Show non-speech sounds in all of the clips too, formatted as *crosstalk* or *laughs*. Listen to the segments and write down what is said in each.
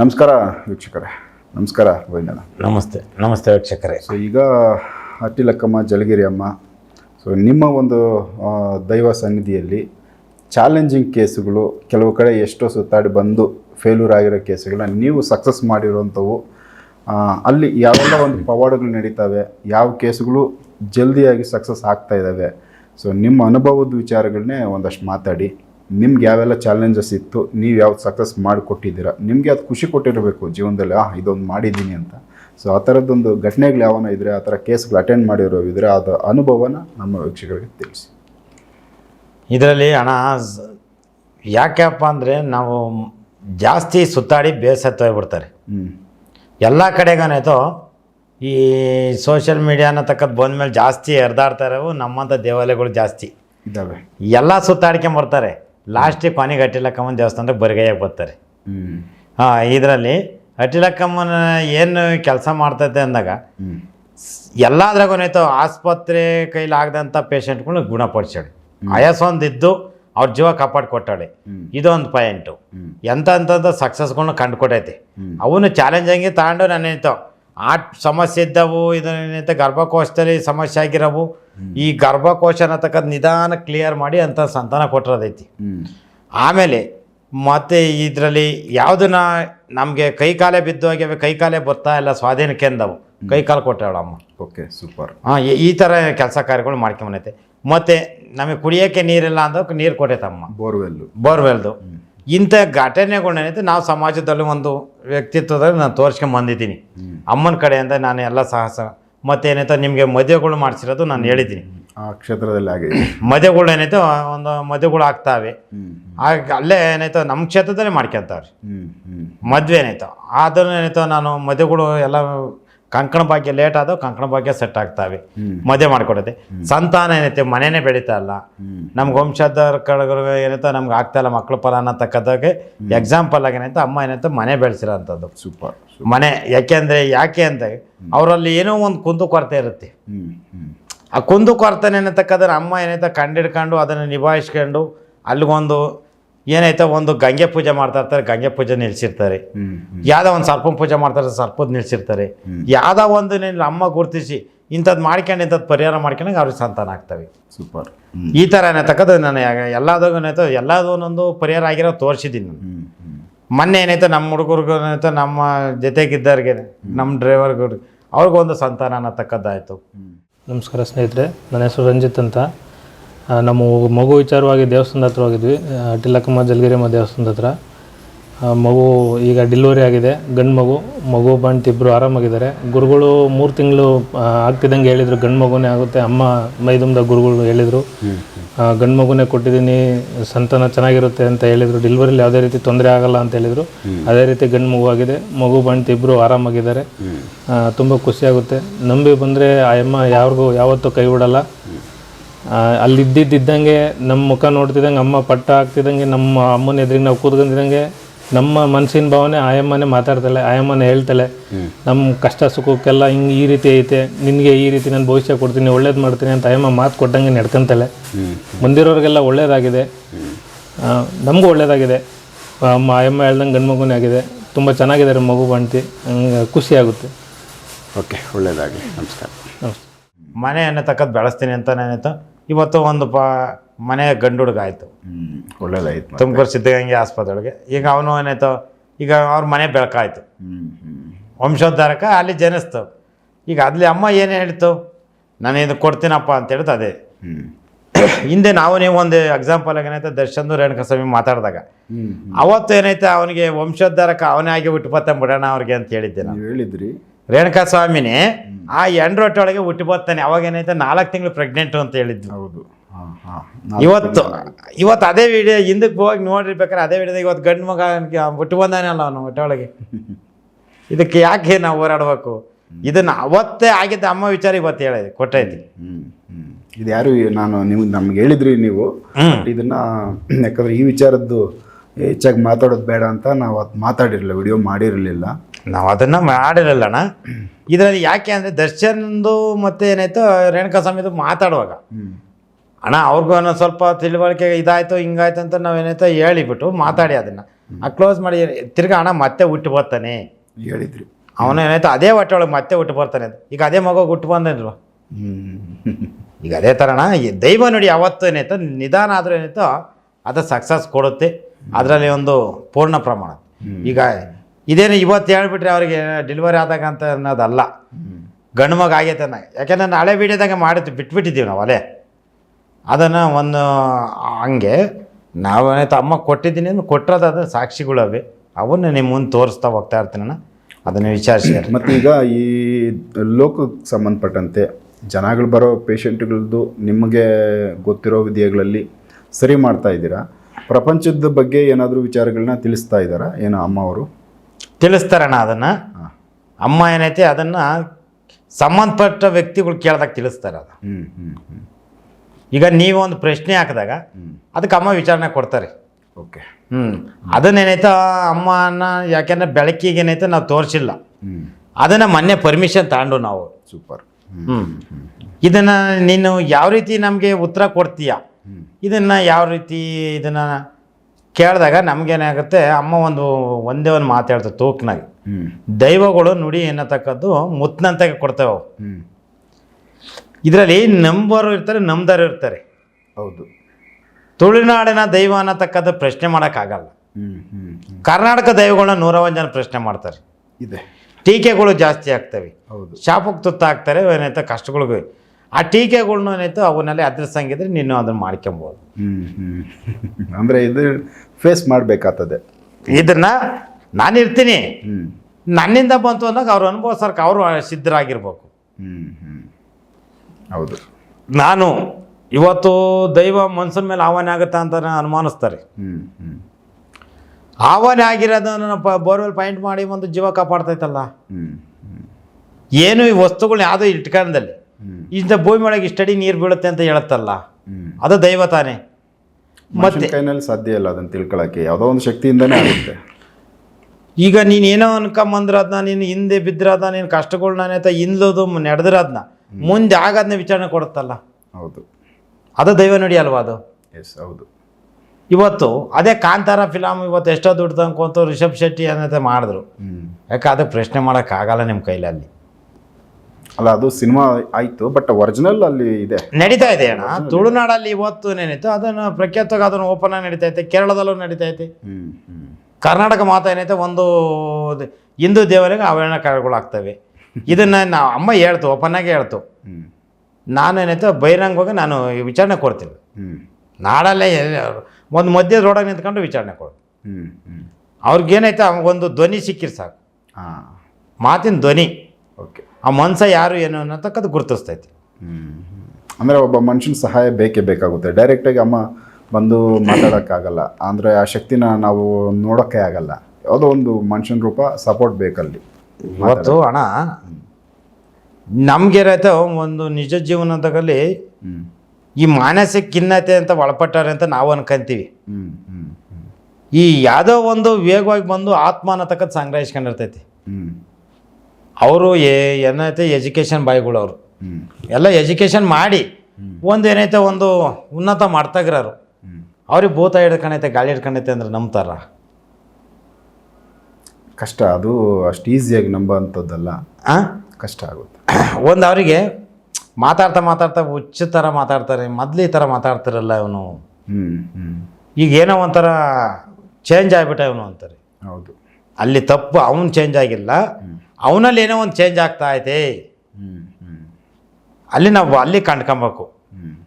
ನಮಸ್ಕಾರ ವೀಕ್ಷಕರೇ. ನಮಸ್ಕಾರ ವೈನಣ್ಣ. ನಮಸ್ತೆ ನಮಸ್ತೆ ವೀಕ್ಷಕರೇ. ಸೊ ಈಗ ಅಟ್ಟಿಲಕ್ಕಮ್ಮ ಜಲಗಿರಿ ಅಮ್ಮ ಸೊ ನಿಮ್ಮ ಒಂದು ದೈವ ಸನ್ನಿಧಿಯಲ್ಲಿ ಚಾಲೆಂಜಿಂಗ್ ಕೇಸುಗಳು ಕೆಲವು ಕಡೆ ಎಷ್ಟೋ ಸುತ್ತಾಡಿ ಬಂದು ಫೇಲ್ಯೂರ್ ಆಗಿರೋ ಕೇಸುಗಳನ್ನ ನೀವು ಸಕ್ಸಸ್ ಮಾಡಿರುವಂಥವು ಅಲ್ಲಿ ಯಾವೆಲ್ಲ ಒಂದು ಪವಾಡಗಳು ನಡೀತಾವೆ ಯಾವ ಕೇಸುಗಳು ಜಲ್ದಿಯಾಗಿ ಸಕ್ಸಸ್ ಆಗ್ತಾ ಇದ್ದಾವೆ ಸೊ ನಿಮ್ಮ ಅನುಭವದ ವಿಚಾರಗಳನ್ನೇ ಒಂದಷ್ಟು ಮಾತಾಡಿ. ನಿಮ್ಗೆ ಯಾವೆಲ್ಲ ಚಾಲೆಂಜಸ್ ಇತ್ತು ನೀವು ಯಾವ್ದು ಸಕ್ಸಸ್ ಮಾಡಿಕೊಟ್ಟಿದ್ದೀರಾ ನಿಮಗೆ ಅದು ಖುಷಿ ಕೊಟ್ಟಿರಬೇಕು ಜೀವನದಲ್ಲಿ ಆ ಇದೊಂದು ಮಾಡಿದ್ದೀನಿ ಅಂತ. ಸೊ ಆ ಥರದ್ದೊಂದು ಘಟನೆಗಳು ಯಾವನ ಇದ್ದರೆ ಆ ಥರ ಕೇಸ್ಗಳು ಅಟೆಂಡ್ ಮಾಡಿರೋ ಇದ್ರೆ ಅದು ಅನುಭವನ ನಮ್ಮ ವೀಕ್ಷಕರಿಗೆ ತಿಳಿಸಿ. ಇದರಲ್ಲಿ ಹಣ ಯಾಕಪ್ಪ ಅಂದರೆ ನಾವು ಜಾಸ್ತಿ ಸುತ್ತಾಡಿ ಬೇಸತ್ತು ಹೋಗ್ಬಿಡ್ತಾರೆ. ಹ್ಞೂ ಎಲ್ಲ ಕಡೆಗೇನಾಯ್ತು ಈ ಸೋಷಿಯಲ್ ಮೀಡಿಯಾನ ಬಂದ ಮೇಲೆ ಜಾಸ್ತಿ ಹರಿದಾಡ್ತಾ ಇರೋವು ನಮ್ಮಂಥ ದೇವಾಲಯಗಳು ಜಾಸ್ತಿ. ಇದ್ದಾವೆ ಎಲ್ಲ ಸುತ್ತಾಡ್ಕೊಂಬರ್ತಾರೆ. ಲಾಸ್ಟಿಗೆ ಕೊನೆಗೆ ಅಟ್ಟಿಲಕ್ಕಮ್ಮನ ದೇವಸ್ಥಾನಕ್ಕೆ ಬರಿಗೈಯಾಗಿ ಬರ್ತಾರೆ. ಹಾಂ ಇದರಲ್ಲಿ ಅಟ್ಟಿಲಕ್ಕಮ್ಮನ ಏನು ಕೆಲಸ ಮಾಡ್ತೈತೆ ಅಂದಾಗ ಎಲ್ಲದ್ರಾಗೂ ಏನಾಯ್ತು ಆಸ್ಪತ್ರೆ ಕೈಲಿ ಆಗದಂಥ ಪೇಷಂಟ್ಗಳನ್ನ ಗುಣಪಡಿಸಾಳೆ ಆಯಾಸೊಂದಿದ್ದು ಅವ್ರ ಜೀವ ಕಾಪಾಡಿಕೊಟ್ಟಾಳೆ. ಕೊಟ್ಟಾಳೆ ಇದೊಂದು ಪಾಯಿಂಟು. ಎಂಥ ಎಂಥದ್ದು ಸಕ್ಸಸ್ಗಳನ್ನ ಕಂಡುಕೊಟ್ಟೈತೆ. ಅವನು ಅವನು ಚಾಲೆಂಜಂಗೆ ತಗೊಂಡು ನಾನೇನಿತ್ತು ಆ ಸಮಸ್ಯೆ ಇದ್ದವು ಇದನ್ನೇನಂತ ಗರ್ಭಕೋಶದಲ್ಲಿ ಸಮಸ್ಯೆ ಆಗಿರೋವು. ಈ ಗರ್ಭಕೋಶ ಅನ್ನತಕ್ಕದ್ದು ನಿಧಾನ ಕ್ಲಿಯರ್ ಮಾಡಿ ಅಂತ ಸಂತಾನ ಕೊಟ್ಟಿರೋದೈತಿ. ಆಮೇಲೆ ಮತ್ತೆ ಇದರಲ್ಲಿ ಯಾವುದನ್ನ ನಮಗೆ ಕೈ ಕಾಲೇ ಬಿದ್ದು ಹೋಗ್ಯವೆ ಕೈ ಕಾಲೇ ಬರ್ತಾ ಇಲ್ಲ ಸ್ವಾಧೀನಕ್ಕೆ ಅಂದವು ಕೈ ಕಾಲು ಕೊಟ್ಟಾಳಮ್ಮ ಓಕೆ ಸೂಪರ್. ಹಾಂ ಈ ಥರ ಕೆಲಸ ಕಾರ್ಯಗಳು ಮಾಡ್ಕೊಂಬನೈತೆ ಮತ್ತು ನಮಗೆ ಕುಡಿಯೋಕ್ಕೆ ನೀರಿಲ್ಲ ಅಂದಕ್ಕೆ ನೀರು ಕೊಟ್ಟೈತಮ್ಮ. ಬೋರ್ವೆಲ್ಲು. ಬೋರ್ವೆಲ್ದು ಇಂಥ ಘಟನೆಗಳನ್ನೈತೆ ನಾವು ಸಮಾಜದಲ್ಲಿ ಒಂದು ವ್ಯಕ್ತಿತ್ವದಲ್ಲಿ ನಾನು ತೋರಿಸ್ಕೊಂಡು ಬಂದಿದ್ದೀನಿ. ಅಮ್ಮನ ಕಡೆಯಿಂದ ನಾನು ಎಲ್ಲ ಸಾಹಸ ಮತ್ತೇನೈತೆ ನಿಮಗೆ ಮದುವೆಗಳು ಮಾಡಿಸಿರೋದು ನಾನು ಹೇಳಿದ್ದೀನಿ. ಆ ಕ್ಷೇತ್ರದಲ್ಲಿ ಆಗಿ ಮದುವೆಗಳು ಏನೈತೆ ಒಂದು ಮದುವೆಗಳು ಆಗ್ತಾವೆ. ಆಗ ಅಲ್ಲೇ ಏನಾಯ್ತು ನಮ್ಮ ಕ್ಷೇತ್ರದಲ್ಲೇ ಮಾಡ್ಕೊಂತಾವ್ರಿ. ಮದುವೆ ಏನಾಯ್ತು. ಆದ್ರೂ ಏನಾಯ್ತು ನಾನು ಮದುವೆಗಳು ಎಲ್ಲ ಕಂಕಣ ಭಾಗ್ಯ ಲೇಟ್ ಆದವು ಕಂಕಣ ಭಾಗ್ಯ ಸೆಟ್ ಆಗ್ತಾವೆ. ಮದುವೆ ಮಾಡ್ಕೊಡುತ್ತೆ ಸಂತಾನ ಏನೈತೆ ಮನೆನೇ ಬೆಳೀತಾ ಇಲ್ಲ. ನಮ್ಗೆ ವಂಶದ ಕಡೆಗಳು ಏನೈತೆ ನಮ್ಗೆ ಆಗ್ತಾ ಇಲ್ಲ ಮಕ್ಕಳು ಫಲ ಅನ್ನತಕ್ಕದಾಗೆ ಎಕ್ಸಾಂಪಲ್ ಆಗಿ ಏನೈತೆ ಅಮ್ಮ ಏನೈತೆ ಮನೆ ಬೆಳೆಸಿರೋ ಅಂಥದ್ದು. ಸೂಪರ್ ಮನೆ ಯಾಕೆಂದರೆ ಯಾಕೆ ಅಂತ ಅವರಲ್ಲಿ ಏನೋ ಒಂದು ಕುಂದು ಕೊರತೆ ಇರುತ್ತೆ. ಆ ಕುಂದು ಕೊರತೆ ಏನಂತಕ್ಕಂದ್ರೆ ಅಮ್ಮ ಏನೈತೆ ಕಂಡಿಡ್ಕೊಂಡು ಅದನ್ನು ನಿಭಾಯಿಸ್ಕೊಂಡು ಅಲ್ಲಿಗೊಂದು ಏನೈತೆ ಒಂದು ಗಂಗೆ ಪೂಜೆ ಮಾಡ್ತಾ ಇರ್ತಾರೆ ಗಂಗೆ ಪೂಜೆ ನಿಲ್ಸಿರ್ತಾರೆ. ಯಾವ್ದೋ ಒಂದು ಸರ್ಪನ ಪೂಜೆ ಮಾಡ್ತಾರೆ ಸರ್ಪದ ನಿಲ್ಸಿರ್ತಾರೆ. ಯಾವ್ದೋ ಒಂದು ನಿನ್ನ ಅಮ್ಮ ಗುರುತಿಸಿ ಇಂಥದ್ದು ಮಾಡ್ಕೊಂಡು ಇಂಥದ್ದು ಪರಿಹಾರ ಮಾಡ್ಕೊಂಡಾಗ ಅವ್ರಿಗೆ ಸಂತಾನ ಆಗ್ತವೆ. ಸೂಪರ್. ಈ ಥರ ಏನಾಯ್ತಕ್ಕದ ನಾನು ಎಲ್ಲದೂ ಏನಾಯ್ತು? ಎಲ್ಲದೂ ಒಂದೊಂದು ಪರಿಹಾರ ಆಗಿರೋ ತೋರಿಸಿದ್ದೀನಿ ನಾನು. ಮೊನ್ನೆ ಏನಾಯ್ತು? ನಮ್ಮ ಹುಡುಗರಿಗೂ ಏನಾಯ್ತು? ನಮ್ಮ ಜೊತೆಗಿದ್ದವ್ರಿಗೆ ನಮ್ಮ ಡ್ರೈವರ್ಗು ಅವ್ರಿಗೊಂದು ಸಂತಾನ ಅನ್ನತಕ್ಕದ್ದಾಯಿತು ನಮಸ್ಕಾರ ಸ್ನೇಹಿತರೆ ನನ್ನ ಹೆಸರು ರಂಜಿತ್ ಅಂತ. ನಮ್ಮ ಮಗು ವಿಚಾರವಾಗಿ ದೇವಸ್ಥಾನದ ಹತ್ರ ಹೋಗಿದ್ವಿ. ಆ, ಟಿಲ್ಲಕ್ಕಮ್ಮ ಜಲಗಿರಿಯಮ್ಮ ದೇವಸ್ಥಾನದ ಹತ್ರ. ಮಗು ಈಗ ಡಿಲಿವರಿ ಆಗಿದೆ. ಗಂಡು ಮಗು ಮಗು ಬಂಟ್ ಇಬ್ಬರು ಆರಾಮಾಗಿದ್ದಾರೆ. ಗುರುಗಳು ಮೂರು ತಿಂಗಳು ಆಗ್ತಿದ್ದಂಗೆ ಹೇಳಿದರು ಗಂಡು ಮಗುನೇ ಆಗುತ್ತೆ ಅಮ್ಮ ಮೈದುಂಬದ ಗುರುಗಳು ಹೇಳಿದರು. ಗಂಡು ಮಗುನೇ ಕೊಟ್ಟಿದ್ದೀನಿ ಸಂತಾನ ಚೆನ್ನಾಗಿರುತ್ತೆ ಅಂತ ಹೇಳಿದರು. ಡಿಲಿವರಿಲಿ ಯಾವುದೇ ರೀತಿ ತೊಂದರೆ ಆಗಲ್ಲ ಅಂತ ಹೇಳಿದರು. ಅದೇ ರೀತಿ ಗಂಡು ಮಗು ಆಗಿದೆ ಮಗು ಬಂಟ್ ಇಬ್ಬರು ಆರಾಮಾಗಿದ್ದಾರೆ. ತುಂಬ ಖುಷಿಯಾಗುತ್ತೆ ನಂಬಿ ಬಂದರೆ ಆ ಅಮ್ಮ ಯಾರಿಗೂ ಯಾವತ್ತೂ ಕೈ ಬಿಡಲ್ಲ. ಅಲ್ಲಿ ಇದ್ದಿದ್ದಂಗೆ ನಮ್ಮ ಮುಖ ನೋಡ್ತಿದ್ದಂಗೆ ಅಮ್ಮ ಪಟ್ಟ ಆಗ್ತಿದ್ದಂಗೆ ನಮ್ಮ ಅಮ್ಮನ ಎದುರಿಗೆ ನಾವು ಕೂತ್ಕೊಂಡಿದ್ದಂಗೆ ನಮ್ಮ ಮನಸ್ಸಿನ ಭಾವನೆ ಆಯಮ್ಮನೇ ಮಾತಾಡ್ತಾಳೆ ಆಯಮ್ಮನೇ ಹೇಳ್ತಾಳೆ. ನಮ್ಮ ಕಷ್ಟ ಸುಖಕ್ಕೆಲ್ಲ ಹಿಂಗೆ ಈ ರೀತಿ ಐತೆ ನಿನಗೆ ಈ ರೀತಿ ನಾನು ಭವಿಷ್ಯ ಕೊಡ್ತೀನಿ ಒಳ್ಳೇದು ಮಾಡ್ತೀನಿ ಅಂತ ಆಯಮ್ಮ ಮಾತು ಕೊಟ್ಟಂಗೆ ನಡ್ಕೊಂತಾಳೆ. ಮುಂದಿರೋರಿಗೆಲ್ಲ ಒಳ್ಳೇದಾಗಿದೆ. ನಮಗೂ ಒಳ್ಳೇದಾಗಿದೆ. ಅಮ್ಮ ಆಯಮ್ಮ ಹೇಳ್ದಂಗೆ ಗಂಡು ಮಗುನೇ ಆಗಿದೆ. ತುಂಬ ಚೆನ್ನಾಗಿದ್ದಾರೆ ಮಗು ಬಾಣ್ತಿ ಹಂಗೆ ಖುಷಿಯಾಗುತ್ತೆ ಓಕೆ ಒಳ್ಳೆಯದಾಗಲಿ ನಮಸ್ಕಾರ. ನಮಸ್ತೆ. ಮನೆ ಅನ್ನತಕ್ಕದ್ದು ಬೆಳೆಸ್ತೀನಿ ಅಂತ ಏನಾಯ್ತು? ಇವತ್ತು ಒಂದು ಪ ಮನೆ ಗಂಡು ಹುಡುಗ ಆಯಿತು. ಒಳ್ಳೇದಾಯ್ತು. ತುಮಕೂರು ಸಿದ್ಧಗಂಗೆ ಆಸ್ಪತ್ರೆಗೆ ಈಗ ಅವನು ಏನಾಯ್ತು? ಈಗ ಅವ್ರ ಮನೆ ಬೆಳಕಾಯ್ತು ವಂಶೋದ್ಧಾರಕ ಅಲ್ಲಿ ಜನಿಸ್ತು. ಈಗ ಅಲ್ಲಿ ಅಮ್ಮ ಏನು ಹೇಳ್ತು? ನಾನು ಇದು ಕೊಡ್ತೀನಪ್ಪ ಅಂತ ಹೇಳ್ತು ಅದೇ. ಹಿಂದೆ ನಾವು ನೀವು ಒಂದು ಎಕ್ಸಾಂಪಲ್ ಏನಾಯ್ತು? ದರ್ಶನ್ದು ರೇಣುಕಸ್ವಾಮಿ ಮಾತಾಡಿದಾಗ. ಅವತ್ತು ಏನೈತೆ ಅವನಿಗೆ ವಂಶೋದ್ಧಾರಕ ಅವನೇ ಆಗಿ ಹುಟ್ಟುಬತ್ತ ಬಿಡೋಣ ಅವ್ರಿಗೆ ಅಂತ ಹೇಳಿದ್ದೆ ನಾನು. ಹೇಳಿದ್ರಿ. ರೇಣುಕಾ ಸ್ವಾಮಿನಿ ಆ ಎಂಡ್ರೊಟ್ಟೊಳಗೆ ಹುಟ್ಟಿ ಬರ್ತಾನೆ. ಅವಾಗ ಏನೈತೆ ನಾಲ್ಕು ತಿಂಗಳು ಪ್ರೆಗ್ನೆಂಟು ಅಂತ ಹೇಳಿದ್ದು ಹೌದು. ಇವತ್ತು ಇವತ್ತು ಅದೇ ವಿಡಿಯೋ ಹಿಂದಕ್ಕೆ ಹೋಗಿ ನೋಡಿರ್ಬೇಕಾದ್ರೆ ಅದೇ ವಿಡಿಯೋದಾಗ ಇವತ್ತು ಗಂಡು ಮಗ ಹುಟ್ಟಿ ಬಂದಾನೆ ಅಲ್ಲ ಅವನು ಹೊಟ್ಟೆಯೊಳಗೆ. *laughs* ಇದಕ್ಕೆ ಯಾಕೆ ನಾವು ಹೋರಾಡಬೇಕು? ಇದನ್ನ ಅವತ್ತೇ ಆಗಿದ್ದ ಅಮ್ಮ ವಿಚಾರ ಇವತ್ತು ಹೇಳಿದೆ ಕೊಟ್ಟೈತಿ. ಇದು ಯಾರು ನಾನು ನಿಮ್ಗೆ ನಮ್ಗೆ ಹೇಳಿದ್ರಿ ನೀವು. ಇದನ್ನ *clears throat* ಯಾಕಂದ್ರೆ ಈ ವಿಚಾರದ್ದು ಹೆಚ್ಚಾಗಿ ಮಾತಾಡೋದು ಬೇಡ ಅಂತ ನಾವು ಅದು ಮಾತಾಡಿರಲಿಲ್ಲ ವಿಡಿಯೋ ಮಾಡಿರಲಿಲ್ಲ. ನಾವು ಅದನ್ನು ಮಾಡಿರಲ್ಲಣ್ಣ. ಇದರಲ್ಲಿ ಯಾಕೆ ಅಂದರೆ ದರ್ಶನ್ದು ಮತ್ತೆ ಏನಾಯ್ತು ರೇಣುಕಾ ಸ್ವಾಮಿದು ಮಾತಾಡುವಾಗ. ಅಣ್ಣ ಅವ್ರಿಗೂ ಒಂದೊಂದು ಸ್ವಲ್ಪ ತಿಳುವಳಿಕೆ ಇದಾಯ್ತು ಹಿಂಗಾಯ್ತು ಅಂತ ನಾವು ಏನಾಯ್ತು ಹೇಳಿಬಿಟ್ಟು ಮಾತಾಡಿ ಅದನ್ನು. ಆ ಕ್ಲೋಸ್ ಮಾಡಿ ತಿರ್ಗಾ ಅಣ್ಣ ಮತ್ತೆ ಹುಟ್ಟು ಬರ್ತಾನೆ. ಹೇಳಿದ್ರು. ಅವನು ಏನಾಯ್ತು ಅದೇ ಹೊಟ್ಟೆ ಒಳಗೆ ಮತ್ತೆ ಹುಟ್ಟು ಬರ್ತಾನೆ. ಅಂತ ಈಗ ಅದೇ ಮಗು ಹುಟ್ಟು ಬಂದನ್ರು? ಹ್ಞೂ ಈಗ ಅದೇ ಥರ ಅಣ್ಣ ದೈವ ನೋಡಿ ಯಾವತ್ತೂ ಏನಾಯ್ತು ನಿಧಾನ ಆದರೂ ಏನಾಯ್ತು ಅದು ಸಕ್ಸಸ್ ಕೊಡುತ್ತೆ. ಅದರಲ್ಲಿ ಒಂದು ಪೂರ್ಣ ಪ್ರಮಾಣ. ಈಗ ಇದೇನು ಇವತ್ತು ಹೇಳ್ಬಿಟ್ರೆ ಅವರಿಗೆ ಡೆಲಿವರಿ ಆದಾಗ ಅಂತ ಅನ್ನೋದಲ್ಲ. ಗಂಡು ಮಗ ಆಗೈತೆ ಅನ್ನೋ ಯಾಕೆಂದ್ರೆ ನಾನು ಹಳೆ ವೀಡಿಯೋದಾಗ ಮಾಡಿದ್ದು ಬಿಟ್ಬಿಟ್ಟಿದ್ದೀವಿ ನಾವು, ಅಲೆ. ಅದನ್ನು ಒಂದು, ಹಂಗೆ ನಾವು ಅಮ್ಮ ಕೊಟ್ಟಿದ್ದೀನಿ ಅಂದ್ರೆ ಕೊಟ್ಟಿರೋದಾದ ಸಾಕ್ಷಿಗಳವೆ ಅವನ್ನ ನಿಮ್ಮ ಮುಂದೆ ತೋರಿಸ್ತಾ ಹೋಗ್ತಾ ಇರ್ತೀನಿ ನಾನು ಅದನ್ನು ವಿಚಾರಿಸಿ. *clears throat* ಮತ್ತು ಈಗ ಈ ಲೋಕಕ್ಕೆ ಸಂಬಂಧಪಟ್ಟಂತೆ ಜನಗಳು ಬರೋ ಪೇಷಂಟ್ಗಳದ್ದು ನಿಮಗೆ ಗೊತ್ತಿರೋ ವಿಧಿಯಗಳಲ್ಲಿ ಸರಿ ಮಾಡ್ತಾ ಇದ್ದೀರಾ? ಪ್ರಪಂಚದ ಬಗ್ಗೆ ಏನಾದರೂ ವಿಚಾರಗಳನ್ನ ತಿಳಿಸ್ತಾ ಇದ್ದಾರಾ? ಏನೋ ಅಮ್ಮ ಅವರು? ತಿಳಿಸ್ತಾರಣ್ಣ ಅದನ್ನು? ಅಮ್ಮ ಏನೈತೆ ಅದನ್ನು ಸಂಬಂಧಪಟ್ಟ ವ್ಯಕ್ತಿಗಳು ಕೇಳಿದಾಗ ತಿಳಿಸ್ತಾರೆ ಅದು. ಹ್ಞೂ ಹ್ಞೂ ಹ್ಞೂ ಈಗ ನೀವು ಒಂದು ಪ್ರಶ್ನೆ ಹಾಕಿದಾಗ ಅದಕ್ಕೆ ಅಮ್ಮ ವಿಚಾರಣೆ ಕೊಡ್ತಾರೆ. ಓಕೆ. ಹ್ಞೂ ಅದನ್ನೇನೈತೆ ಅಮ್ಮನ ಯಾಕೆಂದ್ರೆ ಬೆಳಕಿಗೆ ಏನೈತೆ ನಾವು ತೋರಿಸಿಲ್ಲ. ಅದನ್ನು ಮೊನ್ನೆ ಪರ್ಮಿಷನ್ ತಗೊಂಡು ನಾವು. ಸೂಪರ್. ಹ್ಞೂ ಇದನ್ನು ನೀನು ಯಾವ ರೀತಿ ನಮಗೆ ಉತ್ತರ ಕೊಡ್ತೀಯ? ಇದನ್ನು ಯಾವ ರೀತಿ ಇದನ್ನು ಕೇಳಿದಾಗ ನಮಗೇನಾಗುತ್ತೆ ಅಮ್ಮ ಒಂದು ಒಂದೇ ಒಂದು ಮಾತಾಡ್ತಾರೆ ತೂಕ್ನಾಗಿ. ದೈವಗಳು ನುಡಿ ಎನ್ನತಕ್ಕದ್ದು ಮುತ್ತಿನಂತೆ ಕೊಡ್ತೇವೆ ಅವು. ಇದರಲ್ಲಿ ನಂಬರು ಇರ್ತಾರೆ ನಂಬ್ದಾರು ಇರ್ತಾರೆ. ಹೌದು. ತುಳುನಾಡಿನ ದೈವ ಅನ್ನತಕ್ಕದ್ದು ಪ್ರಶ್ನೆ ಮಾಡೋಕ್ಕಾಗಲ್ಲ. ಕರ್ನಾಟಕ ದೈವಗಳನ್ನ ನೂರ ಒಂದು ಜನ ಪ್ರಶ್ನೆ ಮಾಡ್ತಾರೆ. ಇದೆ. ಟೀಕೆಗಳು ಜಾಸ್ತಿ ಆಗ್ತವೆ. ಹೌದು. ಶಾಪಕ್ಕೆ ತುತ್ತಾಗ್ತಾರೆ ಏನಾಯ್ತು ಕಷ್ಟಗಳಿಗೂ. ಆ ಟೀಕೆಗಳ್ನು ಏನಾಯ್ತು ಅವನ್ನೆಲ್ಲ ಎದುರಿಸಂಗಿದ್ರೆ ನೀನು ಅದನ್ನು ಮಾಡ್ಕೊಬೋದು. ಅಂದರೆ ಇದು ಫೇಸ್ ಮಾಡಬೇಕಾಗ್ತದೆ. ಇದನ್ನು ನಾನಿರ್ತೀನಿ ನನ್ನಿಂದ ಬಂತು ಅಂದಾಗ ಅವ್ರು ಅನುಭವಿಸೋಕೆ ಅವರು ಸಿದ್ಧರಾಗಿರ್ಬೇಕು. ಹೌದು. ನಾನು ಇವತ್ತು ದೈವ ಮನ್ಸನ ಮೇಲೆ ಆಹ್ವಾನ ಆಗುತ್ತಾ ಅಂತ ಅನುಮಾನಿಸ್ತಾರೆ. ಆಹ್ವಾನ ಆಗಿರೋದನ್ನ ಪ ಬೋರ್ವೆಲ್ ಪಾಯಿಂಟ್ ಮಾಡಿ ಒಂದು ಜೀವ ಕಾಪಾಡ್ತೈತಲ್ಲ. ಏನು ಈ ವಸ್ತುಗಳನ್ನ ಯಾವುದೋ ಇಟ್ಕೊಂಡಲ್ಲಿ. ಇಂಥ ಭೂಮಿ ಒಳಗೆ ಇಷ್ಟಡಿ ನೀರು ಬೀಳುತ್ತೆ ಅಂತ ಹೇಳುತ್ತಲ್ಲ? ಅದು ದೈವ ತಾನೇ. ಮತ್ತೆ ಕೈನಲ್ಲಿ ಸಾಧ್ಯ ಇಲ್ಲ ಅದನ್ನು ತಿಳ್ಕೊಳ್ಳೋಕ್ಕೆ ಯಾವುದೋ ಒಂದು ಶಕ್ತಿಯಿಂದನೇ ಆಗುತ್ತೆ. ಈಗ ನೀನು ಏನೋ ಅನ್ಕೊಂಬಂದ್ರೆ ಅದನ್ನ ನೀನು ಹಿಂದೆ ಬಿದ್ದಿರೋದ ನೀನು ಕಷ್ಟಗಳ್ನ ಹಿಂದೋದು ಅದನ್ನ ಮುಂದೆ ಆಗದನ್ನ ವಿಚಾರಣೆ ಕೊಡುತ್ತಲ್ಲ? ಹೌದು. ಅದು ದೈವ ನಡಿ ಅಲ್ವಾ ಅದು? ಎಸ್ ಹೌದು. ಇವತ್ತು ಅದೇ ಕಾಂತಾರ ಫಿಲಮ್ ಇವತ್ತು ಎಷ್ಟೋ ದುಡ್ಡು ತಂದ್ಕೊಂತು ರಿಷಬ್ ಶೆಟ್ಟಿ ಅನ್ನೋದೇ ಮಾಡಿದ್ರು. ಯಾಕೆ ಅದಕ್ಕೆ ಪ್ರಶ್ನೆ ಮಾಡೋಕ್ಕಾಗಲ್ಲ ನಿಮ್ಮ ಕೈಲಿ ಅಲ್ಲಿ ಅದು ಸಿನಿಮಾ ಆಯಿತು ಬಟ್ ಒರಿಜಿನಲ್ ಅಲ್ಲಿ ಇದೆ. ನಡೀತಾ ಇದೆ ಅಣ್ಣ. ತುಳುನಾಡಲ್ಲಿ ಇವತ್ತು ಏನಿತ್ತು ಅದನ್ನು ಪ್ರಖ್ಯಾತವಾಗಿ ಅದನ್ನು ಓಪನ್ ಆಗಿ ನಡೀತಾ ಐತೆ ಕೇರಳದಲ್ಲೂ ನಡೀತಾ ಐತೆ ಕರ್ನಾಟಕ ಮಾತಾ ಏನೈತೆ ಒಂದು ಹಿಂದೂ ದೇವರಿಗೆ ಅವಹೇಳನ ಕಾರ್ಯಗಳಾಗ್ತವೆ. *laughs* ಇದನ್ನು ನಾವು ಅಮ್ಮ ಹೇಳ್ತು ಓಪನ್ ಆಗಿ ಹೇಳ್ತು. ಹ್ಞೂ ನಾನು ಏನೈತೆ ಬಹಿರಂಗವಾಗಿ ನಾನು ವಿಚಾರಣೆ ಕೊಡ್ತೀನಿ. ಹ್ಞೂ ನಾಡಲ್ಲೇ ಒಂದು ಮಧ್ಯದ ರೋಡಾಗ ನಿಂತ್ಕೊಂಡು ವಿಚಾರಣೆ ಕೊಡು ಹ್ಞೂ ಹ್ಞೂ ಅವ್ರಿಗೇನೈತೆ ಒಂದು ಧ್ವನಿ ಸಿಕ್ಕಿರ್ ಸಾಕು. ಹಾಂ. ಮಾತಿನ ಧ್ವನಿ. ಓಕೆ ಆ ಮನಸ ಯಾರು ಏನು ಅನ್ನತಕ್ಕದ್ದು ಗುರುತಿಸ್ತೈತಿ. ಅಂದರೆ ಒಬ್ಬ ಮನುಷ್ಯನ ಸಹಾಯ ಬೇಕೇ ಬೇಕಾಗುತ್ತೆ. ಡೈರೆಕ್ಟಾಗಿ ಅಮ್ಮ ಬಂದು ಮಾತಾಡೋಕ್ಕಾಗಲ್ಲ. ಅಂದರೆ ಆ ಶಕ್ತಿನ ನಾವು ನೋಡೋಕ್ಕೆ ಆಗಲ್ಲ. ಯಾವುದೋ ಒಂದು ಮನುಷ್ಯನ ರೂಪ ಸಪೋರ್ಟ್ ಬೇಕಲ್ಲಿ. ಇವತ್ತು ಹಣ ನಮ್ಗೇನೈತೆ ಒಂದು ನಿಜ ಜೀವನದಲ್ಲಿ ಈ ಮಾನಸಿಕ ಖಿನ್ನತೆ ಅಂತ ಒಳಪಟ್ಟಾರೆ ಅಂತ ನಾವು ಅನ್ಕೊಂತೀವಿ. ಈ ಯಾವುದೋ ಒಂದು ವೇಗವಾಗಿ ಬಂದು ಆತ್ಮ ಅನ್ನತಕ್ಕದ್ದು ಸಂಗ್ರಹಿಸ್ಕೊಂಡಿರ್ತೈತಿ. ಅವರು ಏನೈತೆ ಎಜುಕೇಷನ್ ಬಾಯ್ಗಳು ಅವರು. ಎಲ್ಲ ಎಜುಕೇಷನ್ ಮಾಡಿ ಒಂದು ಏನೈತೆ ಒಂದು ಉನ್ನತ ಮಾಡ್ತಾಗಿರೋರು ಅವ್ರಿಗೆ ಭೂತ ಹಿಡ್ಕೊಂಡೈತೆ ಗಾಳಿ ಹಿಡ್ಕೊಂಡೈತೆ ಅಂದ್ರೆ ನಂಬ್ತಾರ. ಕಷ್ಟ ಅದು ಅಷ್ಟು ಈಸಿಯಾಗಿ ನಂಬೋಂಥದ್ದಲ್ಲ ಹಾಂ ಕಷ್ಟ ಆಗುತ್ತೆ. ಒಂದು ಅವರಿಗೆ ಮಾತಾಡ್ತಾ ಮಾತಾಡ್ತಾ ಹುಚ್ಚ ಥರ ಮಾತಾಡ್ತಾರೆ ಮೊದ್ಲು ಈ ಥರ ಮಾತಾಡ್ತಾರಲ್ಲ ಇವನು. ಹ್ಞೂ ಹ್ಞೂ ಈಗ ಏನೋ ಒಂಥರ ಚೇಂಜ್ ಆಗಿಬಿಟ್ಟ ಇವನು ಅಂತಾರೆ. ಹೌದು. ಅಲ್ಲಿ ತಪ್ಪು ಅವನು ಚೇಂಜ್ ಆಗಿಲ್ಲ. ಅವನಲ್ಲಿ ಏನೋ ಒಂದು ಚೇಂಜ್ ಆಗ್ತಾ ಐತೆ ಅಲ್ಲಿ ನಾವು ಅಲ್ಲಿ ಕಂಡ್ಕೊಬೇಕು.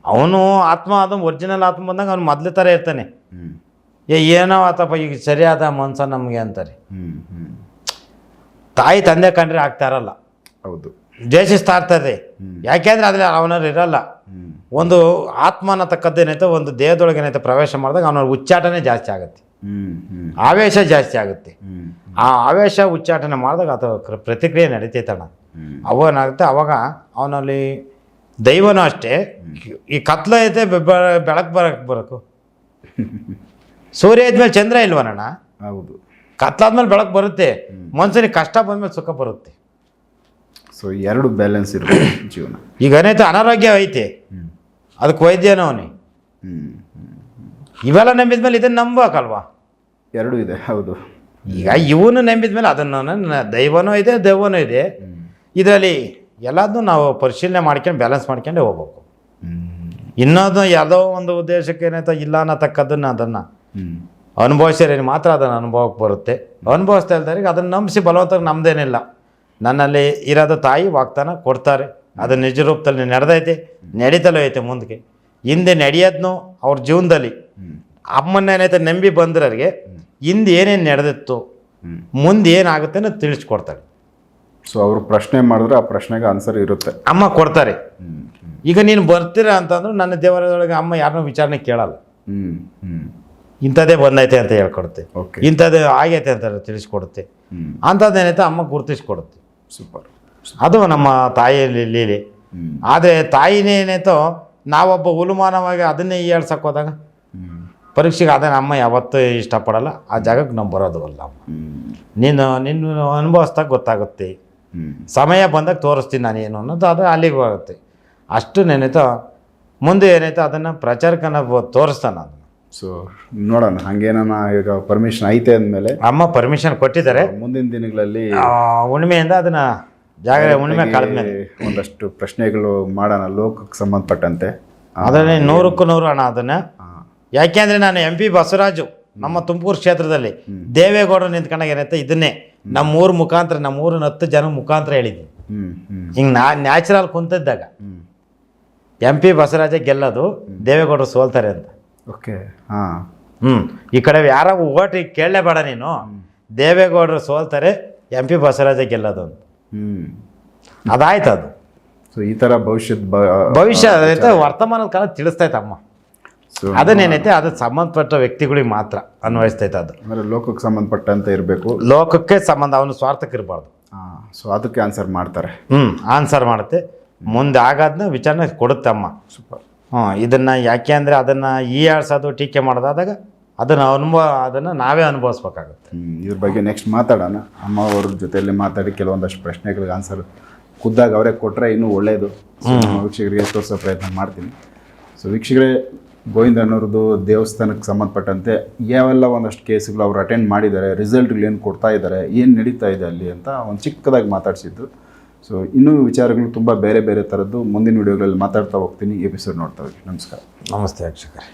ಅವನು ಆತ್ಮ ಅದು ಒರಿಜಿನಲ್ ಆತ್ಮ ಬಂದಾಗ ಅವ್ನು ಮೊದಲ ಥರ ಇರ್ತಾನೆ. ಏ ಏನೋ ಆತಪ್ಪ ಈಗ ಸರಿಯಾದ ಮನ್ಸ ನಮಗೆ ಅಂತಾರೆ. ತಾಯಿ ತಂದೆ ಕಂಡ್ರೆ ಆಗ್ತಾ ಇರಲ್ಲ. ಹೌದು. ದ್ವೇಷಿಸ್ತಾ ಇರ್ತದೆ ಯಾಕೆಂದ್ರೆ ಅದ್ರಲ್ಲಿ ಅವನಲ್ಲಿ ಇರಲ್ಲ. ಒಂದು ಆತ್ಮ ಅನ್ನತಕ್ಕದ್ದು ಏನೈತೆ ಒಂದು ದೇಹದೊಳಗೆ ಏನೈತೆ ಪ್ರವೇಶ ಮಾಡಿದಾಗ ಅವನ ಉಚ್ಚಾಟನೆ ಜಾಸ್ತಿ ಆಗುತ್ತೆ. ಆವೇಶ ಜಾಸ್ತಿ ಆಗುತ್ತೆ. ಆ ಆವೇಶ ಉಚ್ಚಾಟನೆ ಮಾಡಿದಾಗ ಕ್ರ- ಪ್ರತಿಕ್ರಿಯೆ ನಡೀತೈತಣ್ಣ. ಹ್ಞೂ ಅವಾಗೇನಾಗುತ್ತೆ ಅವಾಗ ಅವನಲ್ಲಿ ದೈವನೂ ಅಷ್ಟೇ. ಈ ಕತ್ಲ ಐತೆ ಬೆಳಕು ಬರಕ್ಕೆ ಬರಕು. ಸೂರ್ಯ ಇದ್ಮೇಲೆ ಚಂದ್ರ ಇಲ್ವನಣ್ಣ? ಹೌದು. ಕತ್ಲಾದ್ಮೇಲೆ ಬೆಳಕು ಬರುತ್ತೆ. ಮನುಷ್ಯನಿಗೆ ಕಷ್ಟ ಬಂದ್ಮೇಲೆ ಸುಖ ಬರುತ್ತೆ. ಸೊ ಎರಡು ಬ್ಯಾಲೆನ್ಸ್ ಇರುತ್ತೆ ಜೀವನ. ಈಗ ಏನೈತೆ ಅನಾರೋಗ್ಯ ಐತೆ. ಅದಕ್ಕೆ ವೈದ್ಯನೋ ಅವನಿ ನಂಬಿದ ಮೇಲೆ ಇದನ್ನು ನಂಬಬೇಕಲ್ವಾ? ಎರಡೂ ಇದೆ ಹೌದು. ಈಗ ಇವನು ನಂಬಿದ ಮೇಲೆ ಅದನ್ನು ದೈವನೂ ಇದೆ ದೈವನೂ ಇದೆ. ಇದರಲ್ಲಿ ಎಲ್ಲದನ್ನೂ ನಾವು ಪರಿಶೀಲನೆ ಮಾಡ್ಕೊಂಡು ಬ್ಯಾಲೆನ್ಸ್ ಮಾಡ್ಕೊಂಡೇ ಹೋಗ್ಬೇಕು. ಇನ್ನೊಂದು ಯಾವುದೋ ಒಂದು ಉದ್ದೇಶಕ್ಕೆ ಏನಾಯ್ತು ಇಲ್ಲ ಅನ್ನತಕ್ಕದ್ದನ್ನು ಅದನ್ನು ಅನುಭವಿಸಿರೇನು ಅನುಭವಿಸಿದ್ರೆ ಮಾತ್ರ ಅದನ್ನು ಅನುಭವಕ್ಕೆ ಬರುತ್ತೆ. ಅನುಭವಿಸ್ತಾ ಇಲ್ದವ್ರಿಗೆ ಅದನ್ನು ನಂಬಿಸಿ ಬಲವಂತ ನಮ್ಮದೇನಿಲ್ಲ ನನ್ನಲ್ಲಿ ಇರೋದು ತಾಯಿ ವಾಗ್ತಾನ ಕೊಡ್ತಾರೆ. ಅದು ನಿಜ ರೂಪದಲ್ಲಿ ನಡೆದೈತೆ ನಡೀತಲೂ ಐತೆ ಮುಂದಕ್ಕೆ. ಹಿಂದೆ ನಡೆಯೋದ್ನು ಅವ್ರ ಜೀವನದಲ್ಲಿ ಅಮ್ಮನ್ನೇನೈತೆ ನಂಬಿ ಬಂದ್ರವ್ರಿಗೆ ಹಿಂದೆ ಏನೇನು ನಡೆದಿತ್ತು. ಮುಂದೆ ಏನಾಗುತ್ತೆ ಅನ್ನೋದು ತಿಳಿಸ್ಕೊಡ್ತಾರೆ. ಸೊ ಅವರು ಪ್ರಶ್ನೆ ಮಾಡಿದ್ರೆ ಆ ಪ್ರಶ್ನೆಗೆ ಆನ್ಸರ್ ಇರುತ್ತೆ. ಅಮ್ಮ ಕೊಡ್ತಾರೆ. ಈಗ ನೀನು ಬರ್ತೀರಾ ಅಂತಂದ್ರೆ ನನ್ನ ದೇವರದೊಳಗೆ ಅಮ್ಮ ಯಾರನ್ನೂ ವಿಚಾರಣೆ ಕೇಳಲ್ಲ. ಇಂಥದ್ದೇ ಬಂದೈತೆ ಅಂತ ಹೇಳ್ಕೊಡುತ್ತೆ. ಇಂಥದ್ದೇ ಆಗೈತೆ ಅಂತ ತಿಳಿಸ್ಕೊಡುತ್ತೆ. ಅಂಥದ್ದೇನೈತೆ ಅಮ್ಮ ಗುರುತಿಸ್ಕೊಡುತ್ತೆ. ಸೂಪರ್ ಅದು ನಮ್ಮ ತಾಯಿಯಲ್ಲಿ ಲೀಲೆ. ಆದರೆ ತಾಯಿನೇ ಏನೈತೋ ನಾವೊಬ್ಬ ಹುಲುಮಾನವಾಗಿ ಅದನ್ನೇ ಹೇಳ್ಸಕ್ಕೆ ಹೋದಾಗ ಪರೀಕ್ಷೆಗೆ ಅದನ್ನು ಅಮ್ಮ ಯಾವತ್ತೂ ಇಷ್ಟಪಡಲ್ಲ. ಆ ಜಾಗಕ್ಕೆ ನಾವು ಬರೋದು ಅಲ್ಲ. ನೀನು ನಿನ್ನ ಅನುಭವಿಸ್ದಾಗ ಗೊತ್ತಾಗುತ್ತೆ. ಸಮಯ ಬಂದಾಗ ತೋರಿಸ್ತೀನಿ ನಾನು ಏನು ಅನ್ನೋದು ಅದು ಅಲ್ಲಿಗೆ ಹೋಗುತ್ತೆ ಅಷ್ಟು ನೆನೈತೋ ಮುಂದೆ ಏನೈತೋ ಅದನ್ನು ಪ್ರಚಾರಕ್ಕನ ತೋರಿಸ್ತಾನ ನಾನು. ಸೊ ನೋಡೋಣ ಹಂಗೇನ ಈಗ ಪರ್ಮಿಷನ್ ಐತೆ ಅಂದಮೇಲೆ? ಅಮ್ಮ ಪರ್ಮಿಷನ್ ಕೊಟ್ಟಿದ್ದಾರೆ. ಮುಂದಿನ ದಿನಗಳಲ್ಲಿ ಹುಣ್ಣಿಮೆಯಿಂದ ಅದನ್ನು ಜಾಗ ಹುಣ್ಣಿಮೆ ಮೇಲೆ. ಒಂದಷ್ಟು ಪ್ರಶ್ನೆಗಳು ಮಾಡೋಣ ಲೋಕಕ್ಕೆ ಸಂಬಂಧಪಟ್ಟಂತೆ. ಅದರಲ್ಲಿ ನೂರಕ್ಕೂ ನೂರು ಅಣ್ಣ ಅದನ್ನು. ಯಾಕೆ ಯಾಕೆಂದರೆ ನಾನು ಎಂ ಪಿ ಬಸವರಾಜು ನಮ್ಮ ತುಮಕೂರು ಕ್ಷೇತ್ರದಲ್ಲಿ. ದೇವೇಗೌಡರು ನಿಂತ್ಕೊಂಡಾಗ ಏನಂತ ಇದನ್ನೇ. ನಮ್ಮ ಊರ ಮುಖಾಂತರ ನಮ್ಮ ಊರಿನ ಹತ್ತು ಜನ ಮುಖಾಂತರ ಹೇಳಿದ್ವಿ. ಹಿಂಗೆ ನಾ ನ್ಯಾಚುರಲ್ ಕುಂತಿದ್ದಾಗ. ಎಂ ಪಿ ಬಸವರಾಜ ಗೆಲ್ಲೋದು ದೇವೇಗೌಡರು ಸೋಲ್ತಾರೆ ಅಂತ. ಓಕೆ ಹಾಂ. ಹ್ಞೂ ಈ ಕಡೆ ಯಾರೋ ಕೇಳಲೇ ಕೇಳಲೇಬೇಡ ನೀನು. ದೇವೇಗೌಡರು ಸೋಲ್ತಾರೆ ಎಂ ಪಿ ಬಸವರಾಜ ಗೆಲ್ಲೋದು ಅಂತ. ಅದಾಯ್ತು ಅದು. ಸೊ ಈ ಥರ ಭವಿಷ್ಯದ ಭವಿಷ್ಯ ಅದೈತೆ ವರ್ತಮಾನದ ಕಾಲ ತಿಳಿಸ್ತೈತೆ ಅಮ್ಮ. ಸೊ ಅದನ್ನೇನೈತೆ ಅದು ಸಂಬಂಧಪಟ್ಟ ವ್ಯಕ್ತಿಗಳಿಗೆ ಮಾತ್ರ ಅನ್ವಯಿಸ್ತೈತೆ ಅದು. ಅಂದರೆ ಲೋಕಕ್ಕೆ ಸಂಬಂಧಪಟ್ಟಂತೆ ಇರಬೇಕು. ಲೋಕಕ್ಕೆ ಸಂಬಂಧ ಅವನು ಸ್ವಾರ್ಥಕ್ಕೆ ಇರಬಾರ್ದು. ಸೊ ಅದಕ್ಕೆ ಆನ್ಸರ್ ಮಾಡ್ತಾರೆ. ಹ್ಞೂ ಆನ್ಸರ್ ಮಾಡುತ್ತೆ. ಮುಂದೆ ಆಗೋದನ್ನ ವಿಚಾರಣೆ ಕೊಡುತ್ತೆ ಅಮ್ಮ. ಸೂಪರ್ ಹ್ಞೂ ಇದನ್ನು ಯಾಕೆ ಅಂದರೆ ಅದನ್ನು ಈ ಆಡ್ಸೋದು ಟೀಕೆ ಮಾಡೋದಾದಾಗ ಅದನ್ನು ಅನುಭವ ಅದನ್ನು ನಾವೇ ಅನುಭವಿಸ್ಬೇಕಾಗುತ್ತೆ. ಇದ್ರ ಬಗ್ಗೆ ನೆಕ್ಸ್ಟ್ ಮಾತಾಡೋಣ. ಅಮ್ಮ ಅವ್ರ ಜೊತೆಯಲ್ಲಿ ಮಾತಾಡಿ ಕೆಲವೊಂದಷ್ಟು ಪ್ರಶ್ನೆಗಳಿಗೆ ಆನ್ಸರ್ ಖುದ್ದಾಗಿ ಅವರೇ ಕೊಟ್ಟರೆ ಇನ್ನೂ ಒಳ್ಳೆಯದು ವೀಕ್ಷಕರಿಗೆ ತೋರಿಸೋ ಪ್ರಯತ್ನ ಮಾಡ್ತೀನಿ. ಸೊ ವೀಕ್ಷಕರೇ ಗೋವಿಂದನವ್ರದ್ದು ದೇವಸ್ಥಾನಕ್ಕೆ ಸಂಬಂಧಪಟ್ಟಂತೆ ಯಾವೆಲ್ಲ ಒಂದಷ್ಟು ಕೇಸ್ಗಳು ಅವ್ರು ಅಟೆಂಡ್ ಮಾಡಿದ್ದಾರೆ ರಿಸಲ್ಟ್ಗಳು ಏನು ಕೊಡ್ತಾ ಇದ್ದಾರೆ ಏನು ನಡೀತಾ ಇದೆ ಅಲ್ಲಿ ಅಂತ ಒಂದು ಚಿಕ್ಕದಾಗಿ ಮಾತಾಡಿಸಿದ್ದು ಸೊ ಇನ್ನೂ ವಿಚಾರಗಳು ತುಂಬ ಬೇರೆ ಬೇರೆ ಥರದ್ದು ಮುಂದಿನ ವಿಡಿಯೋಗಳಲ್ಲಿ ಮಾತಾಡ್ತಾ ಹೋಗ್ತೀನಿ. ಎಪಿಸೋಡ್ ನೋಡ್ತಾ ಹೋಗಿ. ನಮಸ್ಕಾರ. ನಮಸ್ತೆ ವೀಕ್ಷಕರೇ.